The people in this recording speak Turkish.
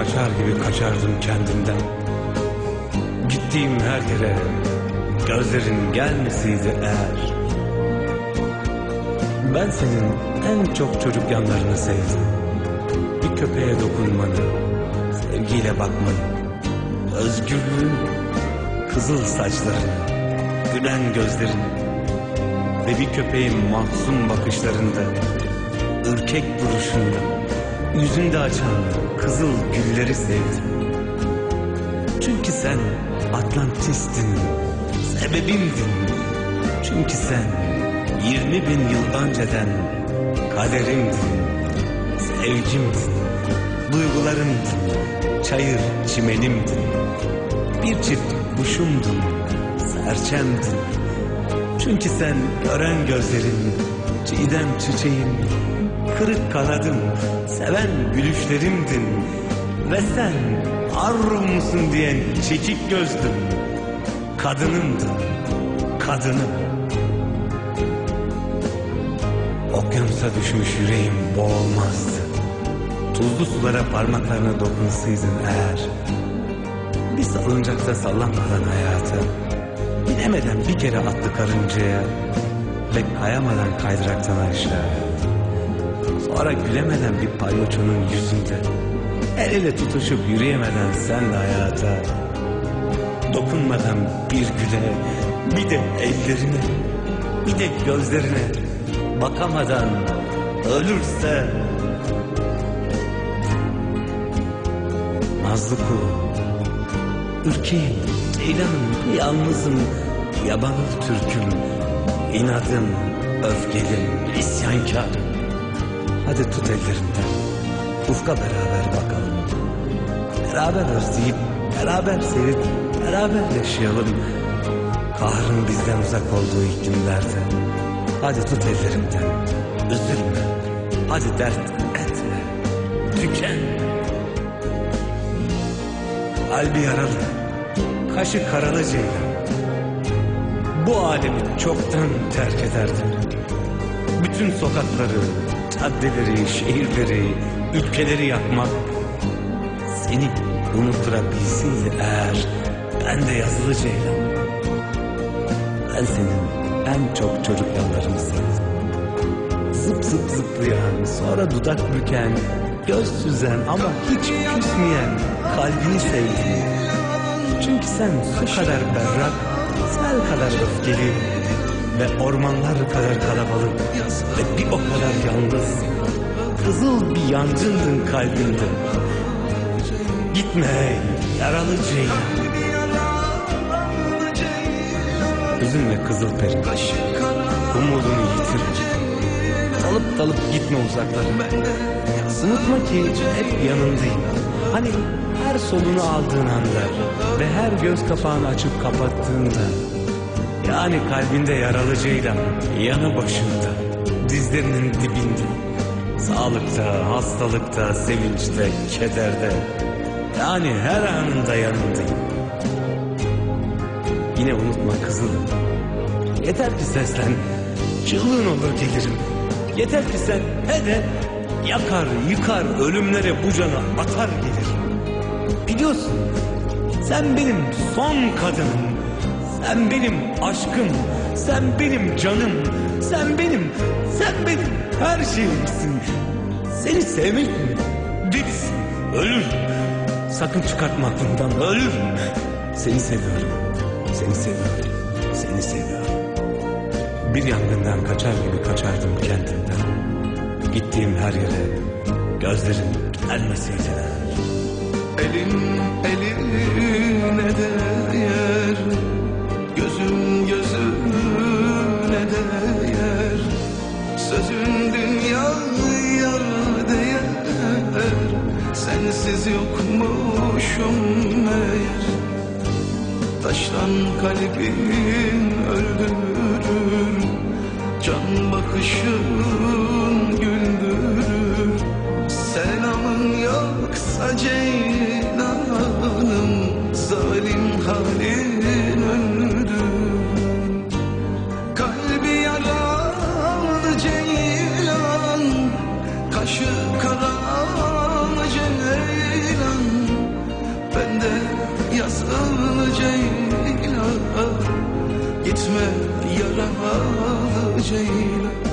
kaçar gibi kaçardım kendimden. Gittiğim her yere gözlerin gelmesiydi eğer. Ben senin en çok çocuk yanlarını sevdim. Bir köpeğe dokunmanı, sevgiyle bakmanı, özgürlüğün, kızıl saçlarını, gülen gözlerini ve bir köpeğin mahzun bakışlarında, ürkek duruşunda, yüzünde açan kızıl gülleri sevdim. Çünkü sen Atlantistin, sebebimdin. Çünkü sen 20 bin yıl önceden kaderimdin, sevgimdin, duygularımdın, çayır çimenimdin. Bir çift kuşumdun, serçemdin. Çünkü sen gören gözlerim, çiğdem çiçeğim, kırık kanadım, seven gülüşlerimdin. Ve sen arrum musun diyen çekik gözdüm, kadınımdın, kadınım. Okyanusa düşmüş yüreğim boğulmazdı. Tuzlu sulara parmaklarına dokunsaydın eğer. Bir salıncakta sallanmadan hayatı. Bilemeden bir kere attı karıncaya. Ve kayamadan kaydıraktan aşağı. Sonra gülemeden bir palyaçonun yüzünde. El ele tutuşup yürüyemeden senle hayata. Dokunmadan bir güle, bir de ellerine, bir de gözlerine bakamadan ölürse Nazlı kulum, ürkeğim, ceylanım, yalnızım, yabanıl türküm, inadım, öfkelim, isyankarım. Hadi tut ellerimden, ufka beraber bakalım. Beraber özleyip, beraber sevip, beraber yaşayalım. Kahrın bizden uzak olduğu ilk günlerde. Hadi tut ellerimden, üzülme. Hadi dert etme, tüken. Kalbi yaralı, kaşı karalı ceylan. Bu alemi çoktan terk ederdim. Bütün sokakları, caddeleri, şehirleri, ülkeleri yakmak. Seni unutturabilseydi eğer ben de yazılı ceylan. Ben senin en çok çocuk sevdim. Zıp zıp zıplayan, sonra dudak büken, göz süzen ama hiç küsmeyen kalbini sevdim. Çünkü sen su kadar berrak, sel kadar öfkeli ve ormanlar kadar kalabalık ve bir o kadar yalnız. Kızıl bir yangındın kalbimde. Gitme ey yaralı ceylan. Üzülme kızıl peri. Umudunu yitirme. Dalıp dalıp gitme uzaklara. Unutma ki hep yanındayım. Hani her solunu aldığın anda ve her göz kapağını açıp kapattığında. Yani kalbinde yaralı ceylan, yanı başında, dizlerinin dibinde. Sağlıkta, hastalıkta, sevinçte, kederde. Yani her anında yanındayım. Yine unutma kızılım. Yeter ki seslen, çığlığın olur gelirim. Yeter ki sen he de yakar, yıkar, ölümlere bu canı atar gelirim. Biliyorsun, sen benim son kadınım. Sen benim aşkım, sen benim canım, sen benim, sen benim her şeyimsin. Seni sevmek mi? Delisin, ölür. Sakın çıkartma aklımdan, ölür. Seni seviyorum, seni seviyorum, seni seviyorum. Bir yangından kaçar gibi kaçardım kendimden. Gittiğim her yere gözlerin gelmeseydi eğer. Elin eline değer gözüne değer. Sözün dünyaya değer. Sensiz yokmuşum meğer. Taştan kalbin öldürür Can bakışın güldürür. Selamın yoksa ceylanım başı karalı ceylan. Ben de yasalı ceylan. Gitme yaralı ceylan.